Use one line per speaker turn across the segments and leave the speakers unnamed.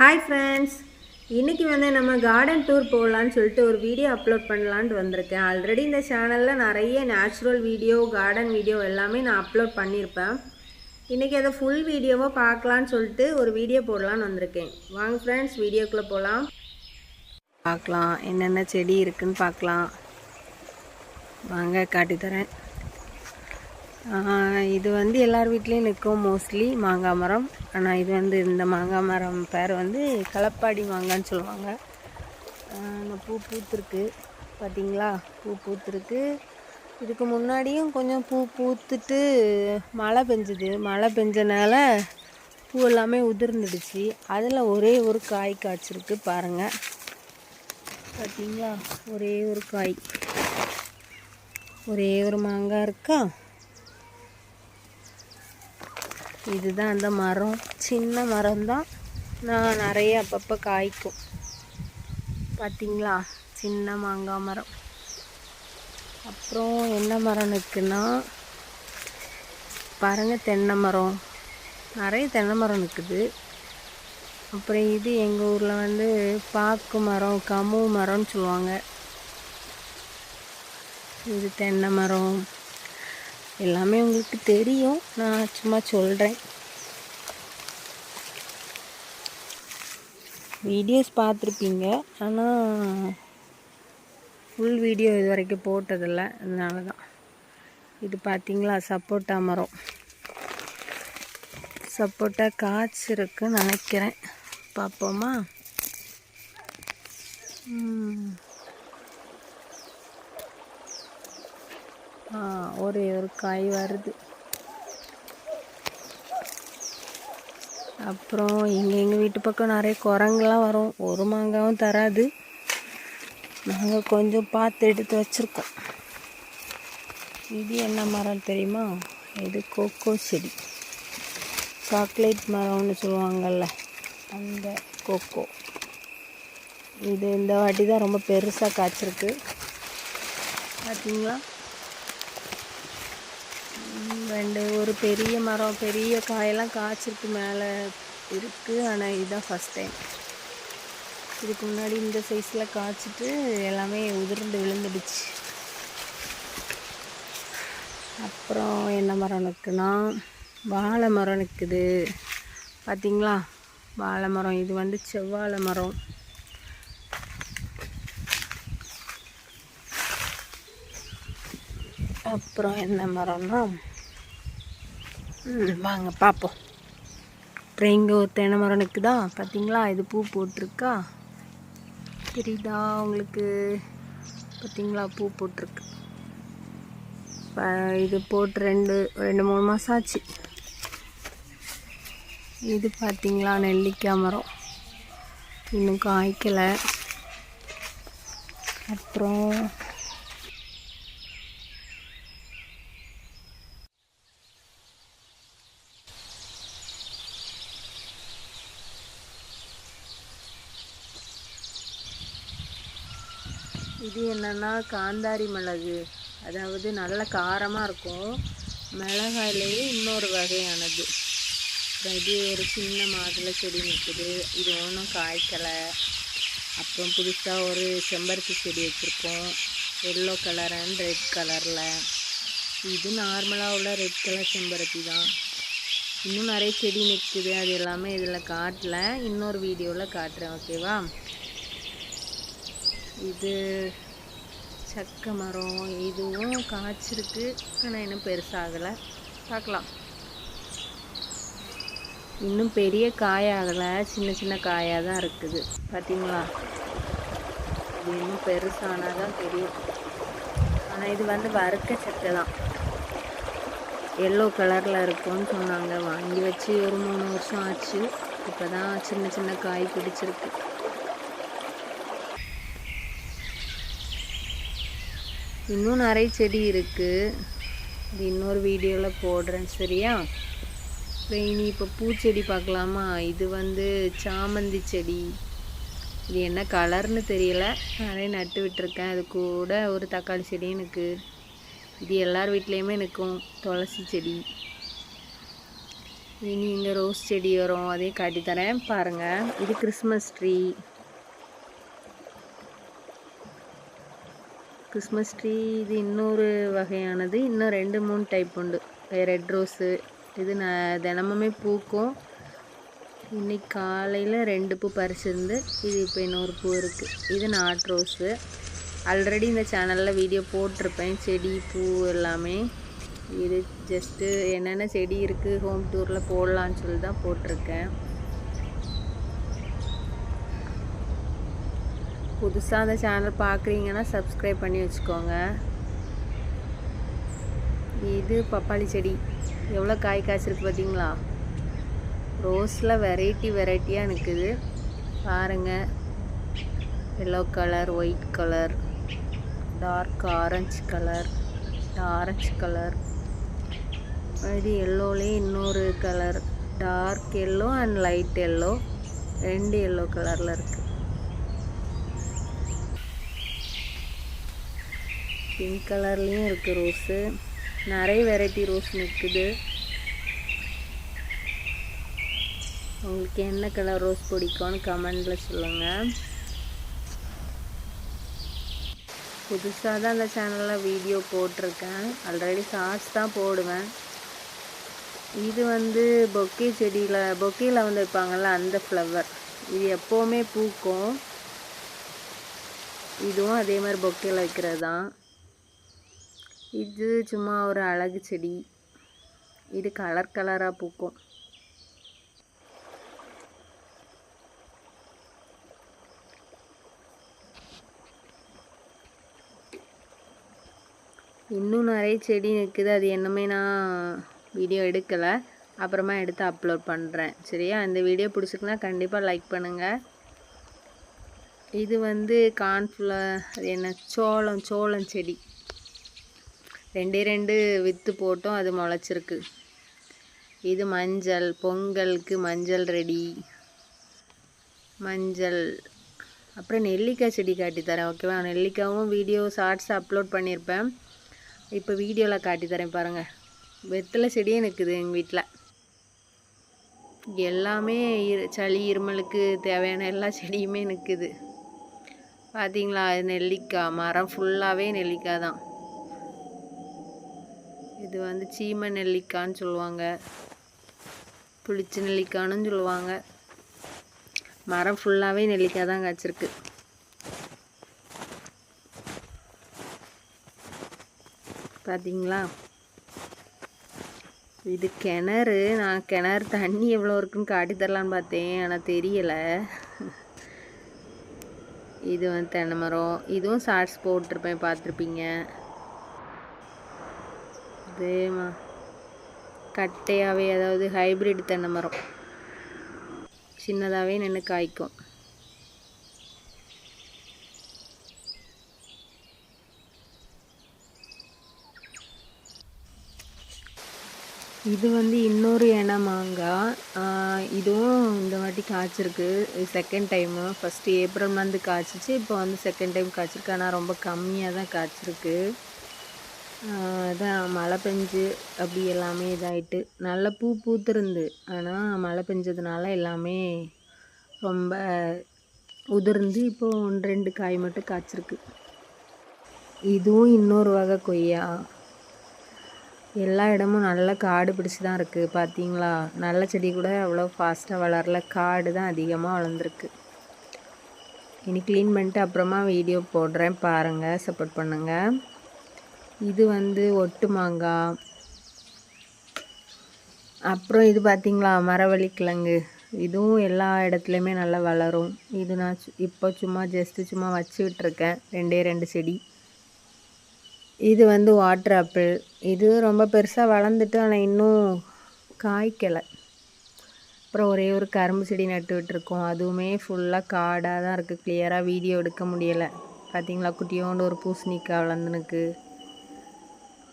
Hi friends இன்றைக்கி வந்து நம்ம கார்டன் டூர் போகலான்னு சொல்லிட்டு ஒரு வீடியோ அப்லோட் பண்ணலான்ட்டு வந்திருக்கேன். ஆல்ரெடி இந்த சேனலில் நிறைய நேச்சுரல் வீடியோ கார்டன் வீடியோ எல்லாமே நான் அப்லோட் பண்ணியிருப்பேன். இன்றைக்கி அதை ஃபுல் வீடியோவாக பார்க்கலான்னு சொல்லிட்டு ஒரு வீடியோ போடலான்னு வந்திருக்கேன். வாங்க ஃப்ரெண்ட்ஸ் வீடியோக்குள்ளே போகலாம். பார்க்கலாம் என்னென்ன செடி இருக்குதுன்னு பார்க்கலாம். வாங்க காட்டித்தரேன். தரேன் இது வந்து எல்லார் வீட்லேயும் நிற்கும் மோஸ்ட்லி மாங்காய் மரம். ஆனால் இது வந்து இந்த மாங்காய் மரம் பேர் வந்து களப்பாடி மாங்கான்னு சொல்லுவாங்க. இந்த பூ பூத்துருக்கு. பார்த்தீங்களா பூ பூத்துருக்கு. இதுக்கு முன்னாடியும் கொஞ்சம் பூ பூத்துட்டு மழை பெஞ்சுது. மழை பெஞ்சனால பூ எல்லாமே உதிர்ந்துடுச்சு. அதில் ஒரே ஒரு காய் காய்ச்சிருக்கு பாருங்கள் பார்த்தீங்களா ஒரே ஒரு காய். ஒரே ஒரு மாங்காய் இருக்கா? இதுதான் அந்த மரம். சின்ன மரம் தான் நான் நிறைய அப்பப்போ காய்க்கும். பார்த்தீங்களா சின்ன மாங்காய் மரம். அப்புறம் என்ன மரம் இருக்குன்னா பாருங்கள் தென்னை மரம். நிறைய தென்னை மரம் இருக்குது. அப்புறம் இது எங்கள் ஊரில் வந்து பாக்கு மரம் கமு மரம்னு சொல்லுவாங்க. இது தென்னை மரம். எல்லாமே உங்களுக்கு தெரியும். நான் சும்மா சொல்கிறேன் வீடியோஸ் பார்த்துருப்பீங்க. ஆனால் ஃபுல் வீடியோ இது வரைக்கும் போட்டதில்லை. அதனால தான் இது பார்த்தீங்களா? சப்போட்டா மரம். சப்போட்டா காய்ச்சிருக்குன்னு நினைக்கிறேன். பார்ப்போமா? ஒரே ஒரு காய் வருது. அப்புறம் இங்கே எங்கள் வீட்டு பக்கம் நிறைய குரங்குலாம் வரும். ஒரு மாங்காவும் தராது. நாங்கள் கொஞ்சம் பார்த்து எடுத்து வச்சுருக்கோம். இது என்ன மரம் தெரியுமா? இது கோகோ செடி. சாக்லேட் மரம்னு சொல்லுவாங்கள்ல அந்த கோகோ. இது இந்த வாட்டி தான் ரொம்ப பெருசாக காய்ச்சிருக்கு. பார்த்தீங்களா ரெண்டு ஒரு பெரிய மரம் பெரிய காயெல்லாம் காய்ச்சிருக்கு மேலே இருக்குது ஆனால் இதுதான் ஃபஸ்ட் டைம் இதுக்கு முன்னாடி இந்த சைஸில் காய்ச்சிட்டு எல்லாமே உதிர்ந்து விழுந்துடுச்சு. அப்புறம் என்ன மரம் நிற்குன்னா வாழை மரம் நிற்குது. பார்த்தீங்களா வாழை மரம். இது வந்து செவ்வாழை மரம். அப்புறம் என்ன மரம்னா வாங்க பார்ப்போம் அப்புறம் இங்கே ஒரு தென்னை மரம் நிற்குதா பார்த்தீங்களா இது பூ போட்டிருக்கா? தெரியுதா உங்களுக்கு? பார்த்தீங்களா பூ போட்டிருக்கு. இப்போ இது போட்டு ரெண்டு ரெண்டு மூணு மாதம் ஆச்சு. இது பார்த்தீங்களா நெல்லிக்காய் மரம். இன்னும் காய்க்கலை. அப்புறம் இது என்னென்னா காந்தாரி மிளகு. அதாவது நல்ல காரமாக இருக்கும். மிளகாயிலேயே இன்னொரு வகையானது. இது ஒரு சின்ன மாதுளை செடி நிற்குது இது ஒன்றும் காய்க்கலை. அப்புறம் புதுசாக ஒரு செம்பருத்தி செடி வச்சுருக்கோம். எல்லோ கலர் அண்ட் ரெட் கலரில் இது நார்மலாக உள்ள ரெட் கலர் செம்பருத்தி தான். இன்னும் நிறைய செடி நிற்குது அது எல்லாமே இதில் காட்டல. இன்னொரு வீடியோவில் காட்டுறேன் ஓகேவா இது சக்க மரம் இதுவும் காய்ச்சிருக்கு. ஆனால் இன்னும் பெருசாகலை பார்க்கலாம் இன்னும் பெரிய காயாகலை சின்ன சின்ன காயாக தான் இருக்குது. பார்த்தீங்களா இது இன்னும் பெருசானால் தான் தெரியும். ஆனால் இது வந்து வறுக்க சக்கை தான். எல்லோ கலரில் இருக்கும்னு சொன்னாங்க. வாங்கி வச்சு ஒரு மூணு வருஷம் ஆச்சு. இப்போ தான் சின்ன சின்ன காய் பிடிச்சிருக்கு. இன்னும் நிறைய செடி இருக்குது இது இன்னொரு வீடியோவில் போடுறேன் சரியா? அப்புறம் இனி இப்போ பூச்செடி பார்க்கலாமா? இது வந்து சாமந்தி செடி. இது என்ன கலர்னு தெரியல. நிறைய நட்டு விட்டுருக்கேன். அது கூட ஒரு தக்காளி செடியும் எனக்கு. இது எல்லார் வீட்லேயுமே நிற்கும் துளசி செடி. இனி இங்கே ரோஸ் செடி வரும். அதையும் காட்டித்தரேன். பாருங்கள் இது கிறிஸ்மஸ் ட்ரீ. கிறிஸ்மஸ் ட்ரீ இது இன்னொரு வகையானது. இன்னும் ரெண்டு மூணு டைப் உண்டு. ரெட் ரோஸு இது நான் தினமுமே பூக்கும். இன்னைக்கு காலையில் ரெண்டு பூ பறிச்சிருந்து இது இப்போ இன்னொரு பூ இருக்குது இது நாட் ரோஸு ஆல்ரெடி இந்த சேனலில் வீடியோ போட்டிருப்பேன். செடி பூ எல்லாமே. இது ஜஸ்ட்டு என்னென்ன செடி இருக்குது ஹோம் டூரில் போடலான்னு சொல்லி தான் போட்டிருக்கேன். புதுசாக அந்த சேனல் பார்க்குறீங்கன்னா சப்ஸ்கிரைப் பண்ணி வச்சுக்கோங்க. இது பப்பாளி செடி. எவ்வளோ காய் காய்ச்சிருக்கு பார்த்தீங்களா? ரோஸில் வெரைட்டி வெரைட்டியாக நிற்குது பாருங்கள் yellow colour white colour dark orange colour orange colour இது எல்லோலேயே இன்னொரு colour dark yellow and light yellow ரெண்டு எல்லோ கலரில் இருக்குது பிங்க் கலர்லேயும் இருக்குது ரோஸு நிறைய வெரைட்டி ரோஸ் நிற்குது உங்களுக்கு என்ன கலர் ரோஸ் பிடிக்கும்னு கமெண்டில் சொல்லுங்கள் புதுசாக தான் அந்த சேனலில் வீடியோ போட்டிருக்கேன். ஆல்ரெடி ஷார்ட்ஸ் தான் போடுவேன். இது வந்து பொக்கே செடியில் பொக்கேயில் வந்து வைப்பாங்கள்ல அந்த ஃப்ளவர் இது எப்போவுமே பூக்கும். இதுவும் அதே மாதிரி பொக்கேயில் வைக்கிறது தான் இது சும்மா ஒரு அழகு செடி. இது கலர் கலராக பூக்கும். இன்னும் நிறைய செடி நிற்குது அது என்னமே நான் வீடியோ எடுக்கலை. அப்புறமா எடுத்து அப்லோட் பண்ணுறேன் சரியா? இந்த வீடியோ பிடிச்சிருக்குன்னா கண்டிப்பாக லைக் பண்ணுங்கள் இது வந்து கார்ன்ஃப்ளவர் அது என்ன? சோளம் சோளம் செடி. ரெண்டே ரெண்டு விற்று போட்டோம் அது முளைச்சிருக்கு. இது மஞ்சள் பொங்கலுக்கு மஞ்சள் ரெடி மஞ்சள். அப்புறம் நெல்லிக்காய் செடி காட்டித்தரேன் ஓகேவா நெல்லிக்காவும் வீடியோ ஷார்ட்ஸ் அப்லோட் பண்ணியிருப்பேன் இப்போ வீடியோவில் காட்டித்தரேன் பாருங்கள் வெத்தலை செடியும் இருக்குது எங்கள் வீட்டில் எல்லாமே சளி இருமலுக்கு தேவையான எல்லா செடியுமே நிற்குது பார்த்தீங்களா நெல்லிக்காய் மரம் ஃபுல்லாகவே நெல்லிக்காய் தான். இது வந்து சீம நெல்லிக்கான்னு சொல்லுவாங்க. புளிச்ச நெல்லிக்கான்னு சொல்லுவாங்க. மரம் ஃபுல்லாகவே நெல்லிக்காய் தான் காய்ச்சிருக்கு. பார்த்தீங்களா இது கிணறு. நான் கிணறு தண்ணி எவ்வளோ இருக்குன்னு காட்டி தரலான்னு பார்த்தேன். ஆனால் தெரியலை. இது வந்து தென்னை மரம். இதுவும் ஷார்ட்ஸ் போட்டிருப்பேன் பார்த்துருப்பீங்க. அதேமா கட்டையாகவே அதாவது ஹைப்ரிட் தென்னை மரம் சின்னதாகவே நின்று காய்க்கும். இது வந்து இன்னொரு இன மாங்காய் இதுவும் இந்த வாட்டி காய்ச்சிருக்கு. Second time first April month காய்ச்சிச்சு. இப்போ வந்து செகண்ட் டைம் காய்ச்சிருக்கு. ஆனால் ரொம்ப கம்மியாக தான் காய்ச்சிருக்கு. இதான் மழை பெஞ்சு அப்படி எல்லாமே இதாகிட்டு நல்ல பூ பூத்துருந்து. ஆனால் மழை பெஞ்சதுனால எல்லாமே ரொம்ப உதிர்ந்து இப்போது ஒன்று ரெண்டு காய் மட்டும் காய்ச்சிருக்கு. இதுவும் இன்னொரு வகை கொய்யா. எல்லா இடமும் நல்ல காடு பிடிச்சி தான் இருக்குது பார்த்தீங்களா நல்ல செடி கூட அவ்வளோ ஃபாஸ்ட்டாக வளரல காடு தான் அதிகமாக வளர்ந்துருக்கு. இனி க்ளீன் பண்ணிட்டு அப்புறமா வீடியோ போடுறேன் பாருங்கள் சப்போர்ட் பண்ணுங்கள் இது வந்து ஒட்டு மாங்காய் அப்புறம் இது பார்த்திங்களா மரவள்ளி கிழங்கு இதுவும் எல்லா இடத்துலையுமே நல்லா வளரும். இது நான் இப்போ சும்மா ஜஸ்ட்டு சும்மா வச்சு விட்டுருக்கேன். ரெண்டே ரெண்டு செடி. இது வந்து வாட்டர் ஆப்பிள் இது ரொம்ப பெருசாக வளர்ந்துட்டு ஆனால் இன்னும் காய்க்கலை. அப்புறம் ஒரே ஒரு கரும்பு செடி நட்டு விட்டுருக்கோம். அதுவுமே ஃபுல்லாக காடாக தான் இருக்குது கிளியராக வீடியோ எடுக்க முடியலை. பார்த்தீங்களா குட்டியோண்டு ஒரு பூசணிக்காய் வளர்ந்துனுக்கு.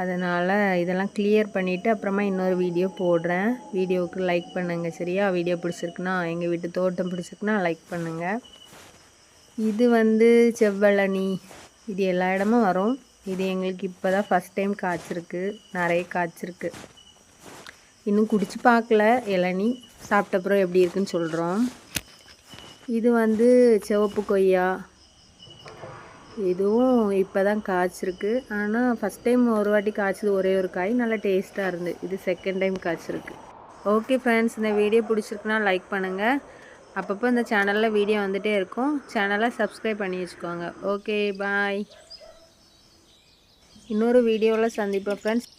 அதனால் இதெல்லாம் கிளியர் பண்ணிவிட்டு அப்புறமா இன்னொரு வீடியோ போடுறேன். வீடியோவுக்கு லைக் பண்ணுங்கள் சரியா? வீடியோ பிடிச்சிருக்குன்னா எங்கள் வீட்டு தோட்டம் பிடிச்சிருக்குன்னா லைக் பண்ணுங்கள் இது வந்து செவ்வழனி. இது எல்லா இடமும் வரும். இது எங்களுக்கு இப்போ தான் ஃபஸ்ட் டைம் காய்ச்சிருக்கு. நிறைய காய்ச்சிருக்கு. இன்னும் குடிச்சு பார்க்கல இளநி. சாப்பிட்டப்புறம் எப்படி இருக்குன்னு சொல்கிறோம் இது வந்து சிவப்பு கொய்யா. இதுவும் இப்போ தான் காய்ச்சிருக்கு. ஆனால் ஃபஸ்ட் டைம் ஒரு வாட்டி காய்ச்சது ஒரே ஒரு காய். நல்லா டேஸ்ட்டாக இருந்து. இது செகண்ட் டைம் காய்ச்சிருக்கு. ஓகே ஃப்ரெண்ட்ஸ் இந்த வீடியோ பிடிச்சிருக்குன்னா லைக் பண்ணுங்கள் அப்பப்போ இந்த சேனலில் வீடியோ வந்துகிட்டே இருக்கும். சேனலை சப்ஸ்கிரைப் பண்ணி வச்சுக்கோங்க. ஓகே பாய் இன்னொரு வீடியோவில் சந்திப்போம் ஃப்ரெண்ட்ஸ்